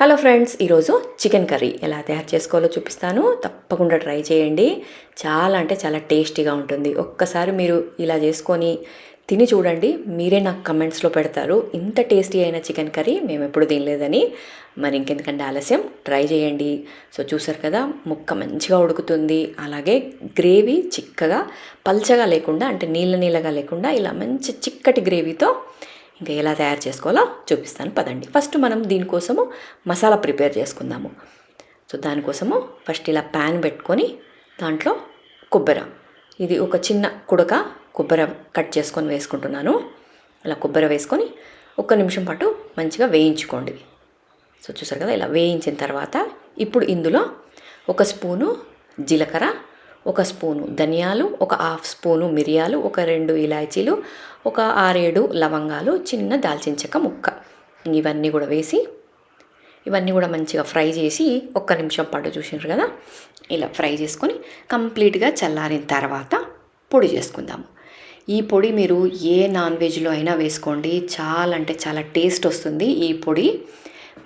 Hello friends ఈరోజు chicken curry ఎలా తయారు చేసుకోవాలో చూపిస్తాను. తప్పకుండా ట్రై చేయండి. చాలా అంటే చాలా టేస్టీగా ఉంటుంది. ఒక్కసారి మీరు ఇలా చేసుకొని తిని చూడండి. మీరే నాకు కమెంట్స్లో పెడతారు. ఇంత టేస్టీ అయిన చికెన్ కర్రీ మేము ఎప్పుడు తినలేదని. మరి ఇంకెందుకంటే ఆలస్యం ట్రై చేయండి. సో చూసారు కదా ముక్క మంచిగా ఉడుకుతుంది. అలాగే గ్రేవీ చిక్కగా పల్చగా లేకుండా అంటే నీళ్ళ నీళ్ళగా లేకుండా ఇలా మంచి చిక్కటి గ్రేవీతో ఇంకా ఎలా తయారు చేసుకోవాలో చూపిస్తాను. పదండి. ఫస్ట్ మనం దీనికోసము మసాలా ప్రిపేర్ చేసుకుందాము. సో దానికోసము ఫస్ట్ ఇలా ప్యాన్ పెట్టుకొని దాంట్లో కొబ్బరి ఇది ఒక చిన్న కుడక కొబ్బరి కట్ చేసుకొని వేసుకుంటున్నాను. అలా కొబ్బరి వేసుకొని ఒక్క నిమిషం పాటు మంచిగా వేయించుకోండి. సో చూసారు కదా ఇలా వేయించిన తర్వాత ఇప్పుడు ఇందులో ఒక స్పూను జీలకర్ర ఒక స్పూను ధనియాలు ఒక హాఫ్ స్పూను మిరియాలు ఒక రెండు ఇలాచీలు ఒక ఆరేడు లవంగాలు చిన్న దాల్చిన చెక్క ముక్క. ఇవన్నీ కూడా వేసి ఇవన్నీ కూడా మంచిగా ఫ్రై చేసి ఒక్క నిమిషం పాటు చూసినారు కదా? ఇలా ఫ్రై చేసుకొని కంప్లీట్గా చల్లారిన తర్వాత పొడి చేసుకుందాము. ఈ పొడి మీరు ఏ నాన్ వెజ్లో అయినా వేసుకోండి. చాలా అంటే చాలా టేస్ట్ వస్తుంది ఈ పొడి.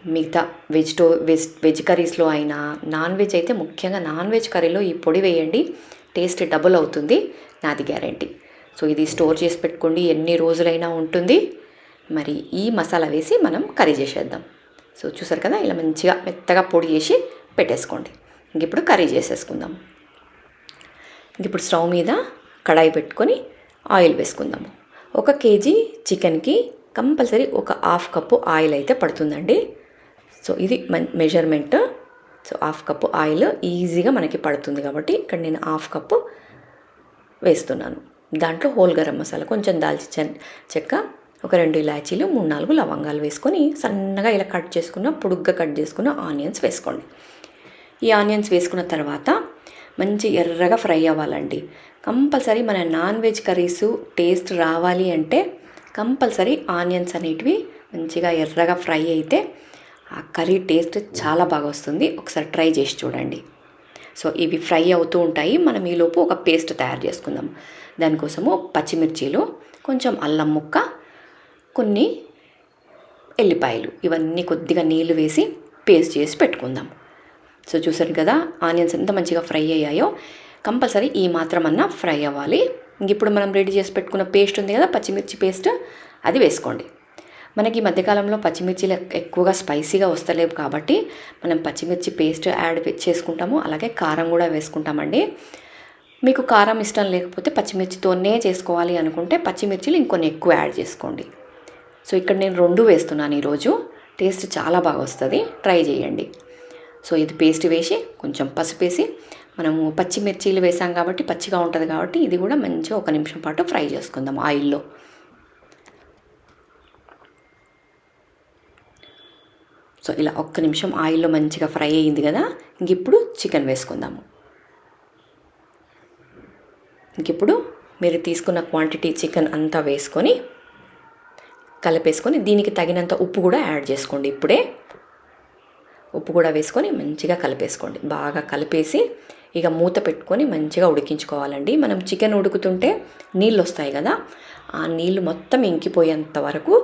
మిగతా వెజిటో వెజ్ వెజ్ కర్రీస్లో అయినా నాన్ వెజ్ అయితే ముఖ్యంగా నాన్ వెజ్ కర్రీలో ఈ పొడి వేయండి. టేస్ట్ డబుల్ అవుతుంది. నాది గ్యారంటీ. సో ఇది స్టోర్ చేసి పెట్టుకోండి. ఎన్ని రోజులైనా ఉంటుంది. మరి ఈ మసాలా వేసి మనం కర్రీ చేసేద్దాం. సో చూసారు కదా? ఇలా మంచిగా మెత్తగా పొడి చేసి పెట్టేసుకోండి. ఇంక ఇప్పుడు కర్రీ చేసేసుకుందాం. ఇంక ఇప్పుడు స్టవ్ మీద కడాయి పెట్టుకొని ఆయిల్ వేసుకుందాము. ఒక కేజీ చికెన్కి కంపల్సరీ ఒక హాఫ్ కప్పు ఆయిల్ అయితే పడుతుందండి. సో ఇది measurement so half cup oil ఈజీగా మనకి పడుతుంది కాబట్టి ఇక్కడ నేను హాఫ్ కప్పు వేస్తున్నాను. దాంట్లో హోల్ గరం మసాలా కొంచెం దాల్చిన చెక్క ఒక రెండు ఇలాచీలు మూడు నాలుగు లవంగాలు వేసుకొని సన్నగా ఇలా కట్ చేసుకున్న పొడుగ్గా కట్ చేసుకున్న ఆనియన్స్ వేసుకోండి. ఈ ఆనియన్స్ వేసుకున్న తర్వాత మంచి ఎర్రగా ఫ్రై అవ్వాలండి. కంపల్సరీ మన నాన్ వెజ్ కర్రీస్ టేస్ట్ రావాలి అంటే కంపల్సరీ ఆనియన్స్ అనేటివి మంచిగా ఎర్రగా ఫ్రై అయితే ఆ కర్రీ టేస్ట్ చాలా బాగా వస్తుంది. ఒకసారి ట్రై చేసి చూడండి. సో ఇవి ఫ్రై అవుతూ ఉంటాయి. మనం ఈలోపు ఒక పేస్ట్ తయారు చేసుకుందాం. దానికోసము పచ్చిమిర్చీలు కొంచెం అల్లం ముక్క కొన్ని ఎల్లిపాయలు. ఇవన్నీ కొద్దిగా నీళ్ళు వేసి పేస్ట్ చేసి పెట్టుకుందాం. సో చూసారు కదా ఆనియన్స్ ఎంత మంచిగా ఫ్రై అయ్యాయో. కంపల్సరీ ఈ మాత్రం అన్నా ఫ్రై అవ్వాలి. ఇంక ఇప్పుడు మనం రెడీ చేసి పెట్టుకున్న పేస్ట్ ఉంది కదా పచ్చిమిర్చి పేస్ట్ అది వేసుకోండి. మనకి ఈ మధ్యకాలంలో పచ్చిమిర్చిలు ఎక్కువగా స్పైసీగా వస్తలేవు కాబట్టి మనం పచ్చిమిర్చి పేస్ట్ యాడ్ చేసుకుంటాము. అలాగే కారం కూడా వేసుకుంటామండి. మీకు కారం ఇష్టం లేకపోతే పచ్చిమిర్చితోనే చేసుకోవాలి అనుకుంటే పచ్చిమిర్చిలు ఇంకొన్ని ఎక్కువ యాడ్ చేసుకోండి. సో ఇక్కడ నేను రెండు వేస్తున్నాను ఈరోజు. టేస్ట్ చాలా బాగా వస్తుంది. ట్రై చేయండి. సో ఇది పేస్ట్ వేసి కొంచెం పసుపు వేసి మనము పచ్చిమిర్చీలు వేసాం కాబట్టి పచ్చిగా ఉంటుంది కాబట్టి ఇది కూడా మంచిగా ఒక నిమిషం పాటు ఫ్రై చేసుకుందాం ఆయిల్లో. సో ఇలా ఒక్క నిమిషం ఆయిల్లో మంచిగా ఫ్రై అయింది కదా ఇంక ఇప్పుడు చికెన్ వేసుకుందాము. ఇంక ఇప్పుడు మీరు తీసుకున్న క్వాంటిటీ చికెన్ అంతా వేసుకొని కలిపేసుకొని దీనికి తగినంత ఉప్పు కూడా యాడ్ చేసుకోండి ఇప్పుడే. ఉప్పు కూడా వేసుకొని మంచిగా కలిపేసుకోండి. బాగా కలిపేసి ఇక మూత పెట్టుకొని మంచిగా ఉడికించుకోవాలండి. మనం చికెన్ ఉడుకుతుంటే నీళ్ళు వస్తాయి కదా ఆ నీళ్ళు మొత్తం ఇంకిపోయేంత వరకు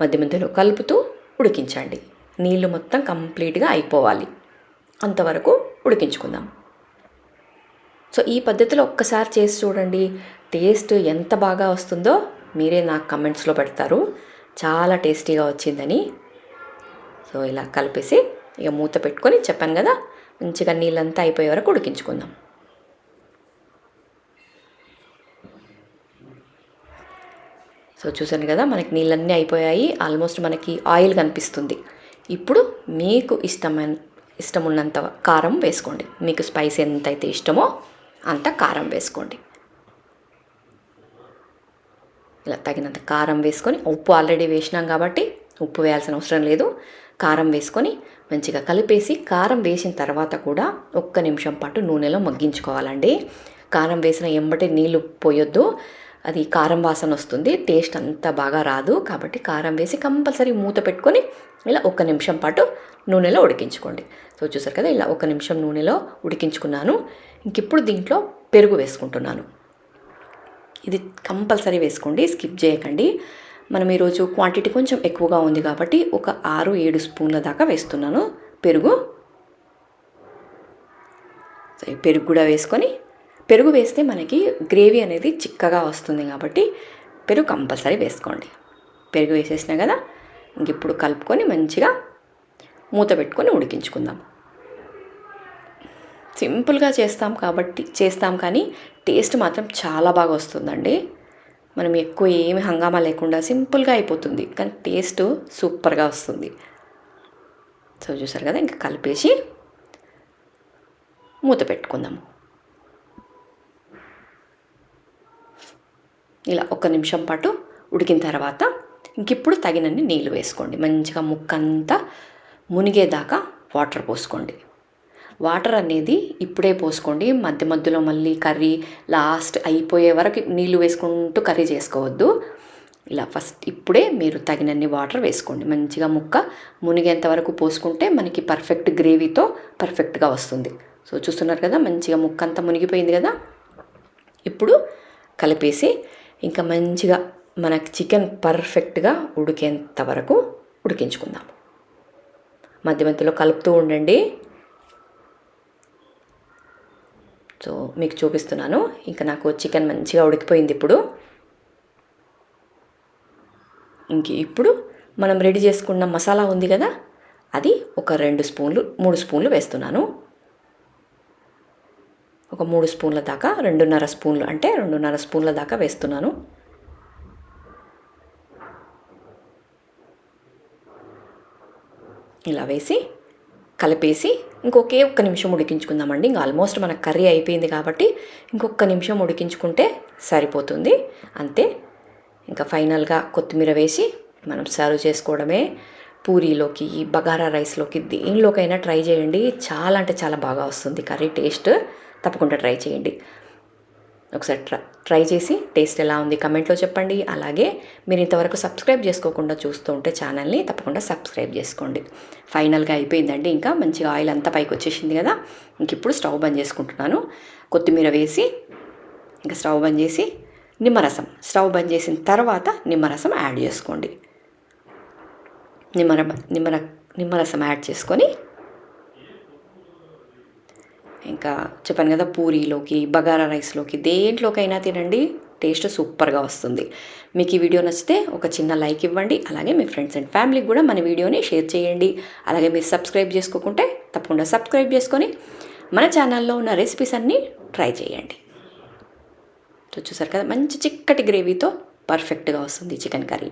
మధ్య మధ్యలో కలుపుతూ ఉడికించండి. నీళ్ళు మొత్తం కంప్లీట్గా అయిపోవాలి. అంతవరకు ఉడికించుకుందాం. సో ఈ పద్ధతిలో ఒక్కసారి చేసి చూడండి. టేస్ట్ ఎంత బాగా వస్తుందో మీరే నాకు కమెంట్స్లో పెడతారు. చాలా టేస్టీగా వచ్చిందని. సో ఇలా కలిపేసి ఇక మూత పెట్టుకొని చెప్పాను కదా మంచిగా నీళ్ళంతా అయిపోయే వరకు ఉడికించుకుందాం. సో చూసాను కదా మనకి నీళ్ళన్నీ అయిపోయాయి. ఆల్మోస్ట్ మనకి ఆయిల్ కనిపిస్తుంది. ఇప్పుడు మీకు ఇష్టమైన ఇష్టం ఉన్నంత కారం వేసుకోండి. మీకు స్పైస్ ఎంత అయితే ఇష్టమో అంత కారం వేసుకోండి. ఇలా తగినంత కారం వేసుకొని ఉప్పు ఆల్రెడీ వేసినాం కాబట్టి ఉప్పు వేయాల్సిన అవసరం లేదు. కారం వేసుకొని మంచిగా కలిపేసి కారం వేసిన తర్వాత కూడా ఒక్క నిమిషం పాటు నూనెలో మగ్గించుకోవాలండి. కారం వేసిన ఎంబటి నీళ్ళు పోయొద్దు. అది కారం వాసన వస్తుంది టేస్ట్ అంత బాగా రాదు కాబట్టి కారం వేసి కంపల్సరీ మూత పెట్టుకొని ఇలా ఒక్క నిమిషం పాటు నూనెలో ఉడికించుకోండి. సో చూసారు కదా ఇలా ఒక నిమిషం నూనెలో ఉడికించుకున్నాను. ఇంక ఇప్పుడు దీంట్లో పెరుగు వేసుకుంటున్నాను. ఇది కంపల్సరీ వేసుకోండి స్కిప్ చేయకండి. మనం ఈరోజు క్వాంటిటీ కొంచెం ఎక్కువగా ఉంది కాబట్టి ఒక ఆరు ఏడు స్పూన్ల దాకా వేస్తున్నాను పెరుగు. పెరుగు కూడా వేసుకొని పెరుగు వేస్తే మనకి గ్రేవీ అనేది చిక్కగా వస్తుంది కాబట్టి పెరుగు కంపల్సరీ వేసుకోండి. పెరుగు వేసేసినా కదా ఇంక ఇప్పుడు కలుపుకొని మంచిగా మూత పెట్టుకొని ఉడికించుకుందాం. సింపుల్గా చేస్తాం కాబట్టి చేస్తాం కానీ టేస్ట్ మాత్రం చాలా బాగా వస్తుందండి. మనం ఎక్కువ ఏమి హంగామా లేకుండా సింపుల్గా అయిపోతుంది కానీ టేస్ట్ సూపర్గా వస్తుంది. సో చూసారు కదా ఇంకా కలిపేసి మూత పెట్టుకుందాము ఇలా ఒక నిమిషం పాటు ఉడికిన తర్వాత ఇంకిప్పుడు తగినన్ని నీళ్ళు వేసుకోండి. మంచిగా ముక్కంతా మునిగేదాకా వాటర్ పోసుకోండి. వాటర్ అనేది ఇప్పుడే పోసుకోండి. మధ్య మధ్యలో మళ్ళీ కర్రీ లాస్ట్ అయిపోయే వరకు నీళ్ళు వేసుకుంటూ కర్రీ చేసుకోవద్దు. ఇలా ఫస్ట్ ఇప్పుడే మీరు తగినన్ని వాటర్ వేసుకోండి. మంచిగా ముక్క మునిగేంత వరకు పోసుకుంటే మనకి పర్ఫెక్ట్ గ్రేవీతో పర్ఫెక్ట్గా వస్తుంది. సో చూస్తున్నారు కదా మంచిగా ముక్క అంతా మునిగిపోయింది కదా? ఇప్పుడు కలిపేసి ఇంకా మంచిగా మనకి చికెన్ పర్ఫెక్ట్గా ఉడికేంత వరకు ఉడికించుకుందాం. మధ్య మధ్యలో కలుపుతూ ఉండండి. సో మీకు చూపిస్తున్నాను. ఇంకా నాకు చికెన్ మంచిగా ఉడికిపోయింది ఇప్పుడు. ఇంక ఇప్పుడు మనం రెడీ చేసుకున్న మసాలా ఉంది కదా అది ఒక రెండు స్పూన్లు మూడు స్పూన్లు వేస్తున్నాను. ఒక మూడు స్పూన్ల దాకా రెండున్నర స్పూన్లు అంటే రెండున్నర స్పూన్ల దాకా వేస్తున్నాను. ఇలా వేసి కలిపేసి ఇంకొకే ఒక్క నిమిషం ఉడికించుకుందామండి. ఇంకా ఆల్మోస్ట్ మన కర్రీ అయిపోయింది కాబట్టి ఇంకొక నిమిషం ఉడికించుకుంటే సరిపోతుంది. అంతే. ఇంకా ఫైనల్గా కొత్తిమీర వేసి మనం సర్వ్ చేసుకోవడమే. పూరీలోకి బగారా రైస్లోకి దేనిలోకైనా ట్రై చేయండి. చాలా అంటే చాలా బాగా వస్తుంది కర్రీ టేస్ట్. తప్పకుండా ట్రై చేయండి. ఒకసారి ట్రై ట్రై చేసి టేస్ట్ ఎలా ఉంది కమెంట్లో చెప్పండి. అలాగే మీరు ఇంతవరకు సబ్స్క్రైబ్ చేసుకోకుండా చూస్తూ ఉంటే ఛానల్ని తప్పకుండా సబ్స్క్రైబ్ చేసుకోండి. ఫైనల్గా అయిపోయిందండి ఇంకా. మంచిగా ఆయిల్ అంతా పైకి వచ్చేసింది కదా. ఇంక ఇప్పుడు స్టవ్ బంద్ చేసుకుంటున్నాను. కొత్తిమీర వేసి ఇంకా స్టవ్ బంద్ చేసి నిమ్మరసం. స్టవ్ బంద్ చేసిన తర్వాత నిమ్మరసం యాడ్ చేసుకోండి. నిమ్మర నిమ్మర నిమ్మరసం యాడ్ చేసుకొని ఇంకా చెప్పాను కదా పూరీలోకి బగారా రైస్లోకి దేంట్లోకైనా తినండి టేస్ట్ సూపర్గా వస్తుంది. మీకు ఈ వీడియో నచ్చితే ఒక చిన్న లైక్ ఇవ్వండి అలాగే మీ ఫ్రెండ్స్ అండ్ ఫ్యామిలీకి కూడా మన వీడియోని షేర్ చేయండి. అలాగే మీరు సబ్స్క్రైబ్ చేసుకోకుంటే తప్పకుండా సబ్స్క్రైబ్ చేసుకొని మన ఛానల్లో ఉన్న రెసిపీస్ అన్నీ ట్రై చేయండి. చూసారు కదా మంచి చిక్కటి గ్రేవీతో పర్ఫెక్ట్గా వస్తుంది చికెన్ కర్రీ.